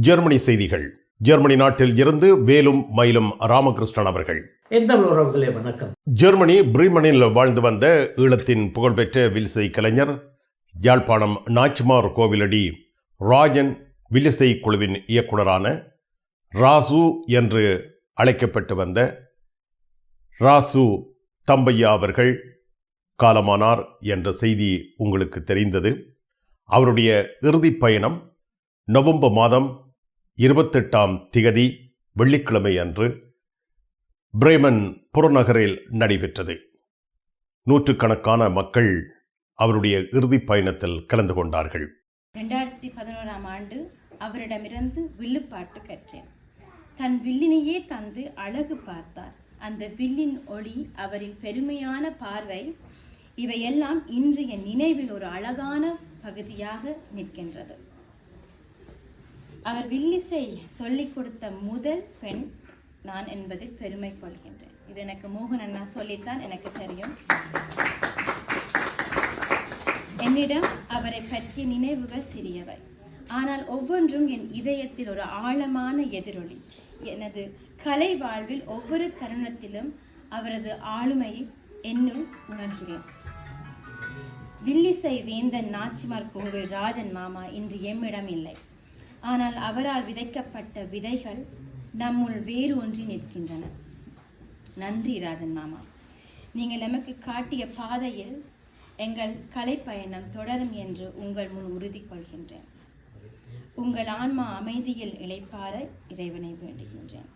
Germany செய்திகள். Germany நாட்டில் இருந்து வேலும் மயிலும் ராமகிருஷ்ணன் அவர்கள். எந்த உறவுகளே வணக்கம். ஜெர்மனி பிரீமனில் வாழ்ந்து வந்த ஈழத்தின் புகழ்பெற்ற வில்சை கலைஞர் யாழ்ப்பாணம் நாச்சிமார் கோவிலடி ராஜன் வில்லிசை குழுவின் இயக்குனரான ராசு என்று அழைக்கப்பட்டு வந்த ராசு தம்பையா அவர்கள் காலமானார் என்ற செய்தி உங்களுக்கு தெரிந்தது. அவருடைய இறுதிப் பயணம் நவம்பர் மாதம் இருபத்தெட்டாம் திகதி வெள்ளிக்கிழமை அன்று பிரேமன் புறநகரில் நடைபெற்றது. நூற்றுக்கணக்கான மக்கள் அவருடைய இறுதிப் பயணத்தில் கலந்து கொண்டார்கள். ரெண்டாயிரத்தி பதினோராம் ஆண்டு அவரிடமிருந்து வில்லுப்பாட்டு கற்றேன். தன் வில்லினையே தந்து அழகு பார்த்தார். அந்த வில்லின் ஒளி அவரின் பெருமையான பார்வை இவையெல்லாம் இன்று என் நினைவில் ஒரு அழகான பகுதியாக நிற்கின்றது. அவர் வில்லிசை சொல்லிக் கொடுத்த முதல் பெண் நான் என்பதில் பெருமை கொள்கின்றேன். இது எனக்கு மோகன் அண்ணா சொல்லித்தான் எனக்கு தெரியும். என்னிடம் அவரை பற்றிய நினைவுகள் சிறியவை. ஆனால் ஒவ்வொன்றும் என் இதயத்தில் ஒரு ஆழமான எதிரொலி. எனது கலை வாழ்வில் ஒவ்வொரு தருணத்திலும் அவரது ஆளுமையை என்னுள் உணர்கிறேன். வில்லிசை வேந்தன் நாச்சிமார் கோவில் ராஜன் மாமா இன்று எம்மிடம் இல்லை. ஆனால் அவரால் விதைக்கப்பட்ட விதைகள் நம்முள் வேறு ஒன்றி நிற்கின்றன. நன்றி ராஜன் மாமா. நீங்கள் எமக்கு காட்டிய பாதையில் எங்கள் கலைப்பயணம் தொடரும் என்று உங்கள் முன் உறுதி கொள்கின்றேன். உங்கள் ஆன்மா அமைதியில் இழைப்பார இறைவனை வேண்டுகின்றேன்.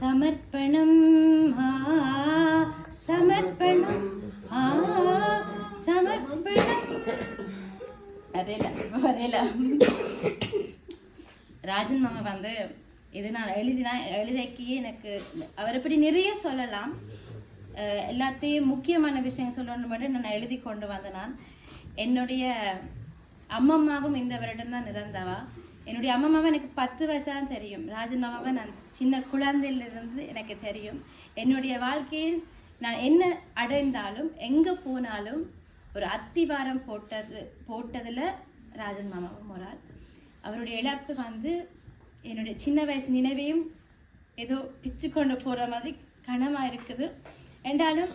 சமர்ப்பணம் ஆ, சமர்ப்பணம் ஆ, சமர்ப்பணம். அதேல அதேல. ராஜன் மாமா வந்து இது நான் எழுதினா எழுதக்கியே எனக்கு அவரை பற்றி நிறைய சொல்லலாம். எல்லாத்தையும் முக்கியமான விஷயம் சொல்லணும் மட்டும் நான் எழுதி கொண்டு வந்த நான். என்னுடைய அம்மம்மாவும் இந்த வருடம் தான் இறந்தவா. என்னுடைய அம்மம்மாவை எனக்கு பத்து வயசு தெரியும். ராஜன் மாமாவை நான் சின்ன குழந்தையிலிருந்து எனக்கு தெரியும். என்னுடைய வாழ்க்கையில் நான் என்ன அடைந்தாலும் எங்கே போனாலும் ஒரு அத்திவாரம் போட்டது போட்டதில் ராஜன் மாமாவும் ஒரு ஆள். அவருடைய இழப்பு வந்து என்னுடைய சின்ன வயசு நினைவையும் ஏதோ பிச்சு கொண்டு போகிற மாதிரி கனமாக இருக்குது. என்றாலும்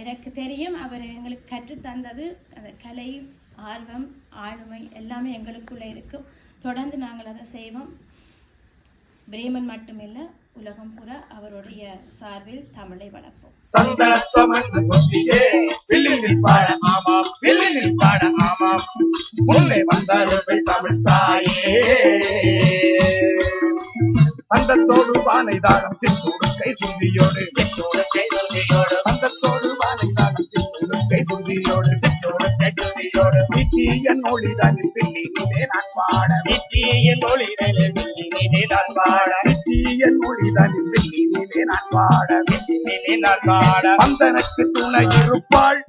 எனக்கு தெரியும் அவர் எங்களுக்கு கற்றுத்தந்தது. அந்த கலை ஆர்வம் ஆளுமை எல்லாமே எங்களுக்குள்ளே இருக்கும். தொடர்ந்து நாங்கள் அதை செய்வோம். பிரேமன் மட்டுமில்லை உலகம் புற அவருடைய சார்பில் தமிழை வளர்ப்போம். சந்தனத்தமன்னு ஆமாம் ஆமாம். சந்தத்தோடு பானை தாகம் சித்தோடு கை சுந்தியோடு சித்தோடு கை சுந்தியோடு சந்தத்தோடு பானை தாகம் சித்தோடு கை சுந்தியோடு கை நித்தியன் ஒளிதான் பிள்ளினிலே நான் பாட. நித்தியன் ஒளிதலே பிள்ளினிலே நான் பாட. நித்தியன் ஒளிதான் பிள்ளினிலே நான் பாட. பிள்ளினிலே நான் பாட. வந்தனக்கு துணை இருப்பாள்.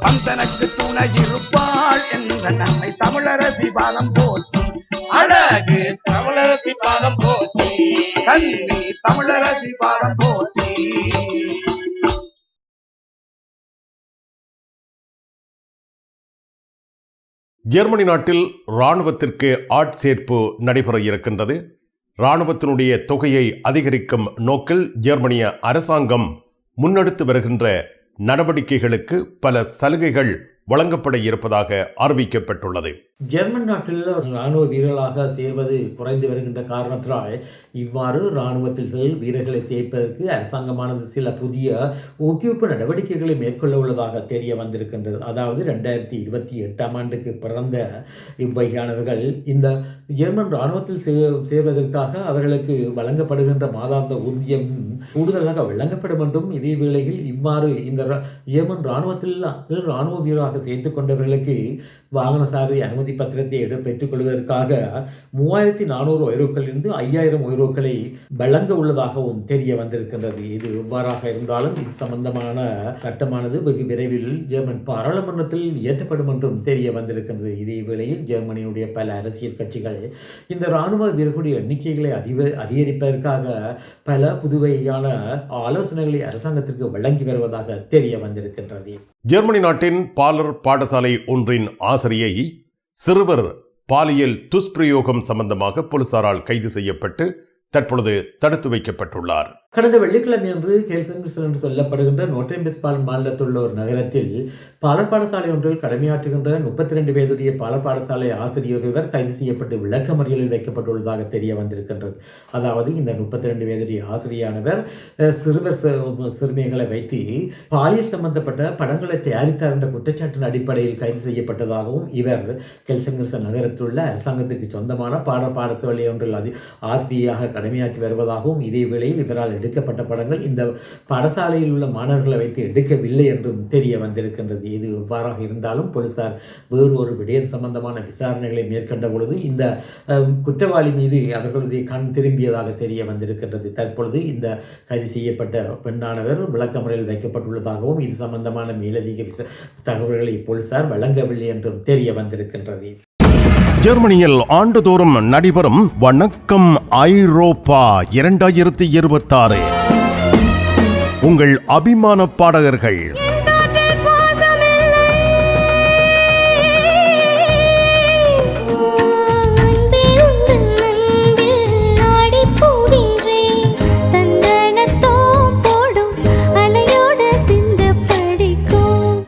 வந்தனக்கு துணை இருப்பாள் என்ற நன்மை தமிழரசி பாதம் போற்றி. அழகு தமிழரசி பாதம் போற்றி. கல்வி தமிழரசி பாதம் போற்றி. ஜெர்மனி நாட்டில் இராணுவத்திற்கு ஆட்சேர்ப்பு நடைபெற இருக்கின்றது. இராணுவத்தினுடைய தொகையை அதிகரிக்கும் நோக்கில் ஜெர்மனிய அரசாங்கம் முன்னெடுத்து வருகின்ற நடவடிக்கைகளுக்கு பல சலுகைகள் வழங்கப்பட இருப்பதாக அறிவிக்கப்பட்டுள்ளது. ஜெர்மன் நாட்டில் இராணுவ வீரர்களாக சேர்வது குறைந்து வருகின்ற காரணத்தினால் இவ்வாறு இராணுவத்தில் செல் வீரர்களை சேர்ப்பதற்கு அரசாங்கமானது சில புதிய ஊக்குவிப்பு நடவடிக்கைகளை மேற்கொள்ள உள்ளதாக தெரிய வந்திருக்கின்றது. அதாவது ரெண்டாயிரத்தி இருபத்தி எட்டாம் ஆண்டுக்கு பிறந்த இவ்வகையானவர்கள் இந்த ஜெர்மன் இராணுவத்தில் சே சேர்வதற்காக அவர்களுக்கு வழங்கப்படுகின்ற மாதாந்த ஊதியம் கூடுதலாக வழங்கப்படும் என்றும் இதே வேளையில் இவ்வாறு இந்த ஜெர்மன் இராணுவத்தில் இராணுவ வீரராக சேர்த்து கொண்டவர்களுக்கு வாகன சாரதி அனுமதி பத்திரத்தை எடு பெற்றுக்கொள்வதற்காக மூவாயிரத்தி நானூறு உயர்வுகளிலிருந்து ஐயாயிரம் உயர்வுகளை வழங்க உள்ளதாகவும் தெரிய வந்திருக்கின்றது. இது எவ்வாறாக இருந்தாலும் இது சம்பந்தமான சட்டமானது வெகு விரைவில் ஜெர்மன் பாராளுமன்றத்தில் இயற்றப்படும் என்றும் தெரிய வந்திருக்கின்றது. இதே வேளையில் ஜெர்மனியுடைய பல அரசியல் கட்சிகள் இந்த இராணுவ வீரர்களுடைய எண்ணிக்கைகளை அதிக அதிகரிப்பதற்காக பல புதுவையான ஆலோசனைகளை அரசாங்கத்திற்கு வழங்கி வருவதாக தெரிய வந்திருக்கின்றது. ஜெர்மனி நாட்டின் பாலர் பாடசாலை ஒன்றின் ஆசிரியை சிறுவர் பாலியல் துஷ்பிரயோகம் சம்பந்தமாக போலீசாரால் கைது செய்யப்பட்டு தற்பொழுது தடுத்து வைக்கப்பட்டுள்ளார். கடந்த வெள்ளிக்கிழமை அன்று கேல்சங்கிஸ்டன் என்று சொல்லப்படுகின்ற நோட்டேம்பிஸ்பால் மாநிலத்தில் உள்ள ஒரு நகரத்தில் பாலப்பாடசாலை ஒன்றில் கடமையாற்றுகின்ற முப்பத்தி ரெண்டு பேருடைய பாலப்பாடசாலை ஆசிரியர் இவர் கைது செய்யப்பட்டு விளக்கமறியலில் வைக்கப்பட்டுள்ளதாக தெரிய வந்திருக்கின்றது. அதாவது இந்த முப்பத்தி ரெண்டு பேருடைய ஆசிரியானவர் சிறுவர் சிறுமிகளை வைத்து பாலியல் சம்பந்தப்பட்ட படங்களை தயாரித்தார் என்ற குற்றச்சாட்டின் அடிப்படையில் கைது செய்யப்பட்டதாகவும் இவர் கெல்சங்கர்சன் நகரத்தில் உள்ள அரசாங்கத்துக்கு சொந்தமான பாட பாடசாலை ஒன்றில் அதி ஆசிரியராக கடமையாற்றி வருவதாகவும் இதே வேளையில் இவரால் எடுக்கப்பட்ட படங்கள். இந்த பாடசாலையில் உள்ள மாணவர்களை வைத்து எடுக்கவில்லை என்றும் தெரிய வந்திருக்கின்றது. இது எவ்வாறாக இருந்தாலும் போலீசார் வேறு ஒரு விடயம் சம்பந்தமான விசாரணைகளை மேற்கொண்ட பொழுது இந்த குற்றவாளி மீது அவர்களுடைய கண் திரும்பியதாக தெரிய வந்திருக்கின்றது. தற்பொழுது இந்த கைது செய்யப்பட்ட பெண்ணானவர் விளக்கமுறையில் வைக்கப்பட்டுள்ளதாகவும் இது சம்பந்தமான மேலதிக விச தகவல்களை போலீசார் வழங்கவில்லை என்றும் தெரிய வந்திருக்கின்றது. ஜெர்மனியில் ஆண்டுதோறும் நடைபெறும் வணக்கம் ஐரோப்பா இரண்டாயிரத்தி இருபத்தாறு. உங்கள் அபிமான பாடகர்கள்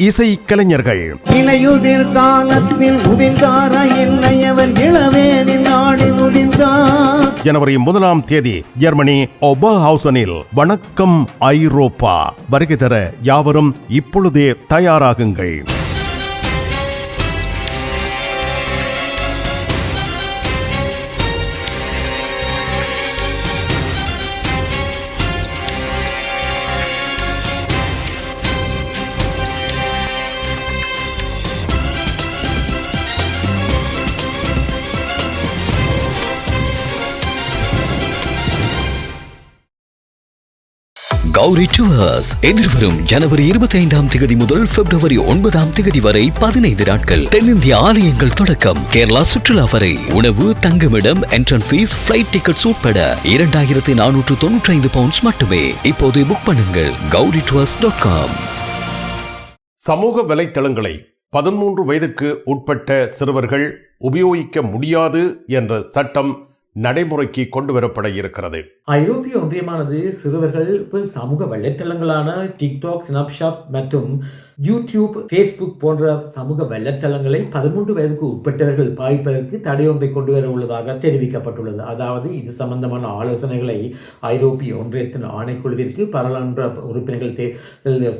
இசை கலைஞர்கள் இலையுதிர் காலத்தில் உதிர்ந்தார? என்னை அவன் இளவேனின் நாளில் உதிர்ந்தார் ஜனவரி முதலாம் தேதி ஜெர்மனி ஒபஹவுசனில் வணக்கம் ஐரோப்பா. வருகை தர யாவரும் இப்பொழுதே தயாராகுங்கள். கௌரி டுவர்ஸ் எதிர்வரும் ஜனவரி இருபத்தி ஐந்தாம் தேதி முதல் பிப்ரவரி ஒன்பதாம் தேதி வரை பதினைந்து நாட்கள். தென்னிந்திய ஆலயங்கள் தொடக்கம். கேரளா சுற்றுலா வரை. உணவு தங்குமிடம் என்ட்ரன் ஃபீஸ் பிளைட் டிக்கெட்ஸ் உட்பட இரண்டாயிரத்தி நானூற்று தொன்னூற்றி ஐந்து பவுண்ட்ஸ் மட்டுமே. இப்போது புக் பண்ணுங்கள். கௌரி டுவர்ஸ் டாட் காம் சமூக வலைத்தளங்களை பதிமூன்று வயதுக்கு உட்பட்ட சிறுவர்கள் உபயோகிக்க முடியாது என்ற சட்டம் நடைமுறைக்கு கொண்டு வரப்பட இருக்கிறது. ஐரோப்பிய ஒன்றியமானது சிறுவர்கள் இப்போ சமூக வலைத்தளங்களான டிக்டாக் ஸ்னாப்ஷாப் மற்றும் யூடியூப் ஃபேஸ்புக் போன்ற சமூக வலைத்தளங்களை பதிமூன்று வயதுக்கு உட்பட்டவர்கள் பாய்ப்பதற்கு தடையொன்றை கொண்டு வர உள்ளதாக தெரிவிக்கப்பட்டுள்ளது. அதாவது இது சம்பந்தமான ஆலோசனைகளை ஐரோப்பிய ஒன்றியத்தின் ஆணைக்குழுவிற்கு பாராளுமன்ற உறுப்பினர்கள் தே-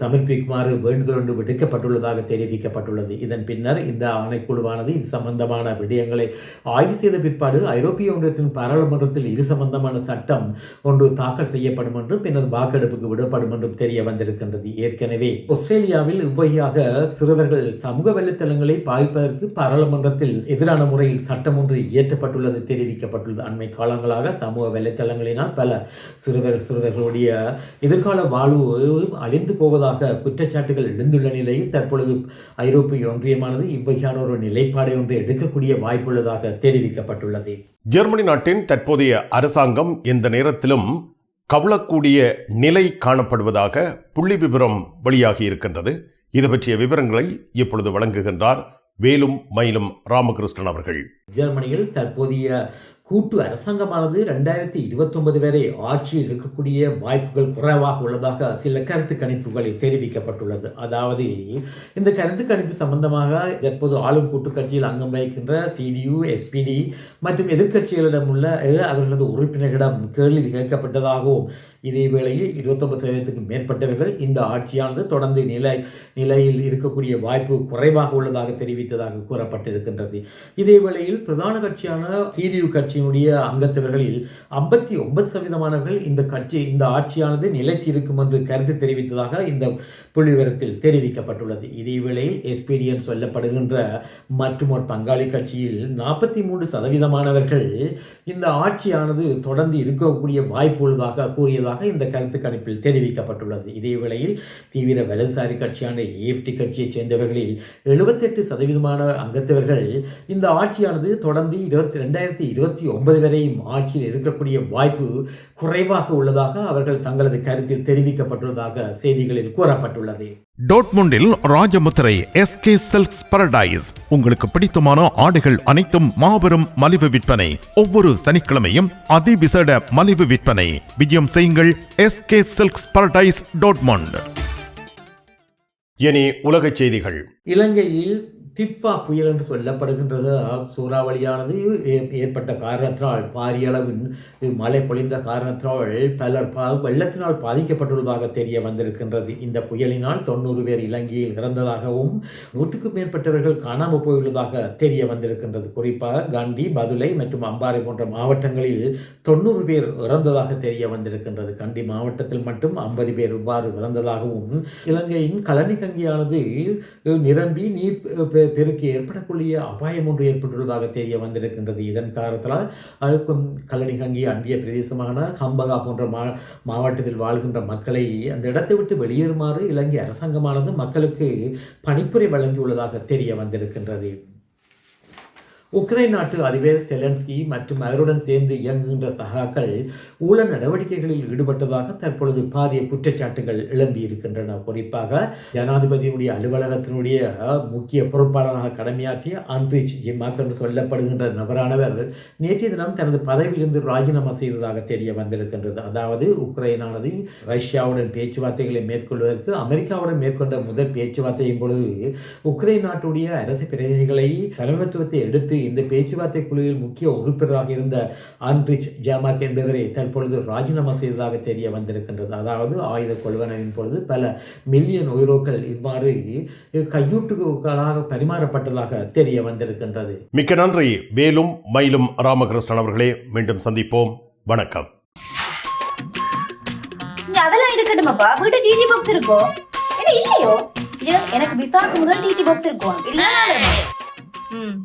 சமர்ப்பிக்குமாறு வேண்டுதல் ஒன்று விடுக்கப்பட்டுள்ளதாக தெரிவிக்கப்பட்டுள்ளது. இதன் பின்னர் இந்த ஆணைக்குழுவானது இது சம்பந்தமான விடயங்களை ஆய்வு செய்த பிற்பாடு ஐரோப்பிய ஒன்றியத்தின் பாராளுமன்றத்தில் இது சம்பந்தமான சட்டம் ஒன்று தாக்கல் செய்யப்படும் என்றும் பின்னர் வாக்கெடுப்புக்கு விடப்படும் என்றும் தெரிய வந்திருக்கின்றது. ஏற்கனவே ஆஸ்திரேலியாவில் இவ்வகையாக சிறுவர்கள் சமூக வலைத்தளங்களை பாய்ப்பதற்கு பாராளுமன்றத்தில் எதிரான முறையில் சட்டம் ஒன்று இயற்றப்பட்டுள்ளது தெரிவிக்கப்பட்டுள்ளது. அண்மை காலங்களாக சமூக வலைத்தளங்களினால் பல சிறுவர் சிறுவர்களுடைய எதிர்கால வாழ்வு அழிந்து போவதாக குற்றச்சாட்டுகள் எழுந்துள்ள நிலையில் தற்பொழுது ஐரோப்பிய ஒன்றியமானது இவ்வகையான ஒரு நிலைப்பாடை ஒன்று எடுக்கக்கூடிய வாய்ப்புள்ளதாக தெரிவிக்கப்பட்டுள்ளது. ஜெர்மனி நாட்டின் தற்போதைய அரசாங்கம் எந்த நேரத்திலும் கவலக்கூடிய நிலை காணப்படுவதாக புள்ளி விவரம் வெளியாகி இருக்கின்றது. இது பற்றிய விவரங்களை இப்பொழுது வழங்குகின்றார் வேலும் மயிலும் ராமகிருஷ்ணன் அவர்கள். ஜெர்மனியில் தற்போதைய கூட்டு அரசாங்கமானது ரெண்டாயிரத்தி இருபத்தொன்பது வரை ஆட்சியில் இருக்கக்கூடிய வாய்ப்புகள் குறைவாக உள்ளதாக சில கருத்து கணிப்புகளில் தெரிவிக்கப்பட்டுள்ளது. அதாவது இந்த கருத்து கணிப்பு சம்பந்தமாக தற்போது ஆளும் கூட்டு கட்சியில் அங்கம் வகிக்கின்ற சிடியு எஸ்பிடி மற்றும் எதிர்க்கட்சிகளிடம் உள்ள அவர்களது உறுப்பினர்களிடம் கேள்வி கேட்கப்பட்டதாகவும் இதே வேளையில் இருபத்தொன்பது சதவீதத்துக்கு மேற்பட்டவர்கள் இந்த ஆட்சியானது தொடர்ந்து நிலை நிலையில் இருக்கக்கூடிய வாய்ப்பு குறைவாக உள்ளதாக தெரிவித்ததாக கூறப்பட்டிருக்கின்றது. இதே வேளையில் பிரதான கட்சியான சிடியு கட்சியினுடைய அங்கத்தவர்களில் ஐம்பத்தி ஒன்பது சதவீதமானவர்கள் இந்த கட்சி இந்த ஆட்சியானது நிலைத்திருக்கும் என்று கருத்து தெரிவித்ததாக இந்த புள்ளிவிவரத்தில் தெரிவிக்கப்பட்டுள்ளது. இதேவேளையில் எஸ்பிடிஎன் சொல்லப்படுகின்ற மற்றும் ஒரு பங்காளி கட்சியில் நாற்பத்தி மூன்று சதவீதமானவர்கள் இந்த ஆட்சியானது தொடர்ந்து இருக்கக்கூடிய வாய்ப்பு உள்ளதாக கூறியதாக இந்த கருத்து கணிப்பில் தெரிவிக்கப்பட்டுள்ளது. இதே வேளையில் தீவிர வலதுசாரி கட்சியான ஏஎஃப்டி கட்சியைச் சேர்ந்தவர்களில் எழுபத்தெட்டு சதவீதமான அங்கத்தவர்கள் இந்த ஆட்சியானது தொடர்ந்து இருபத்தி ரெண்டாயிரத்தி இருபத்தி ஒன்பது வரையும் ஆட்சியில் இருக்கக்கூடிய வாய்ப்பு குறைவாக உள்ளதாக அவர்கள் தங்களது கருத்தில் தெரிவிக்கப்பட்டுள்ளதாக செய்திகளில் கூறப்பட்டுள்ளது. டோட்முண்டில் ராஜமுத்திரை எஸ்கே சில்க்ஸ் பரடைஸ். உங்களுக்கு பிடித்தமான ஆடைகள் அனைத்தும் மாபெரும் மலிவு விற்பனை. ஒவ்வொரு சனிக்கிழமையும் அதிவிசேட மலிவு விற்பனை. விஜயம் செய்யுங்கள் எஸ்கே சில்க்ஸ் பரடைஸ் டோட்மண்ட். இனி உலகச் செய்திகள். இலங்கையில் திஃபா புயல் என்று சொல்லப்படுகின்றது. சூறாவளியானது ஏ- ஏற்பட்ட காரணத்தினால் பாரிய அளவு மழை பொழிந்த காரணத்தினால் பலர் பா வெள்ளத்தினால் பாதிக்கப்பட்டுள்ளதாக தெரிய வந்திருக்கின்றது. இந்த புயலினால் தொண்ணூறு பேர் இலங்கையில் இறந்ததாகவும் நூற்றுக்கும் மேற்பட்டவர்கள் காணாமல் போயுள்ளதாக தெரிய வந்திருக்கின்றது. குறிப்பாக கண்டி பதுளை மற்றும் அம்பாறை போன்ற மாவட்டங்களில் தொண்ணூறு பேர் இறந்ததாக தெரிய வந்திருக்கின்றது. கண்டி மாவட்டத்தில் மட்டும் ஐம்பது பேர் இவ்வாறு இறந்ததாகவும் இலங்கையின் கலனி கங்கியானது நிரம்பி நீர் பெருக்கு ஏற்படக்கூடிய அபாயம் ஒன்று ஏற்பட்டுள்ளதாக தெரிய வந்திருக்கின்றது. இதன் காரணத்தினால் அதுக்கும் கல்லணி கங்கி அண்டிய பிரதேசமான ஹம்பகா போன்ற மா மாவட்டத்தில் வாழ்கின்ற மக்களை அந்த இடத்தை விட்டு வெளியேறுமாறு இலங்கை அரசாங்கமானது மக்களுக்கு பணிப்புரை வழங்கியுள்ளதாக தெரிய வந்திருக்கின்றது. உக்ரைன் நாட்டு அதிபர் செலன்ஸ்கி மற்றும் அவருடன் சேர்ந்து இயங்குகின்ற சகாக்கள் ஊழல் நடவடிக்கைகளில் ஈடுபட்டதாக தற்பொழுது பாரிய குற்றச்சாட்டுகள் எழும்பியிருக்கின்றன. குறிப்பாக ஜனாதிபதியினுடைய அலுவலகத்தினுடைய முக்கிய பொறுப்பாளராக கடமையாற்றிய அந்திரிச் ஜிமாக் என்று சொல்லப்படுகின்ற நபரானவர் நேற்றைய தினம் தனது பதவியிலிருந்து ராஜினாமா செய்ததாக தெரிய வந்திருக்கின்றது. அதாவது உக்ரைனானது ரஷ்யாவுடன் பேச்சுவார்த்தைகளை மேற்கொள்வதற்கு அமெரிக்காவுடன் மேற்கொண்ட முதல் பேச்சுவார்த்தையின் பொழுது உக்ரைன் நாட்டுடைய அரசு பிரதிநிதிகளை தலைமைத்துவத்தை எடுத்து இந்த பேச்சுவார்த்தை குழுவில் முக்கிய உறுப்பினராக இருந்த ஆண்ட்ரிச் ஜாமாக் என்பவரை தற்பொழுது ராஜினாமா செய்ததாக தெரிய வந்திருக்கின்றது. அதாவது ஆயுத கொள்வனவின் பொழுது பல மில்லியன் உயிரோக்கள் இவ்வாறு கையூட்டுகளாக பரிமாறப்பட்டதாக தெரிய வந்திருக்கின்றது. மிக்க நன்றி. வேலும் மயிலும் ராமகிருஷ்ணன் அவர்களே மீண்டும் சந்திப்போம். வணக்கம். அதெல்லாம் இருக்கட்டுமாப்பா வீட்டு டிடி பாக்ஸ் இருக்கோ? என்ன இல்லையோ? எனக்கு விசாக்கு முதல் டிடி பாக்ஸ் இருக்கும். இல்ல ம்.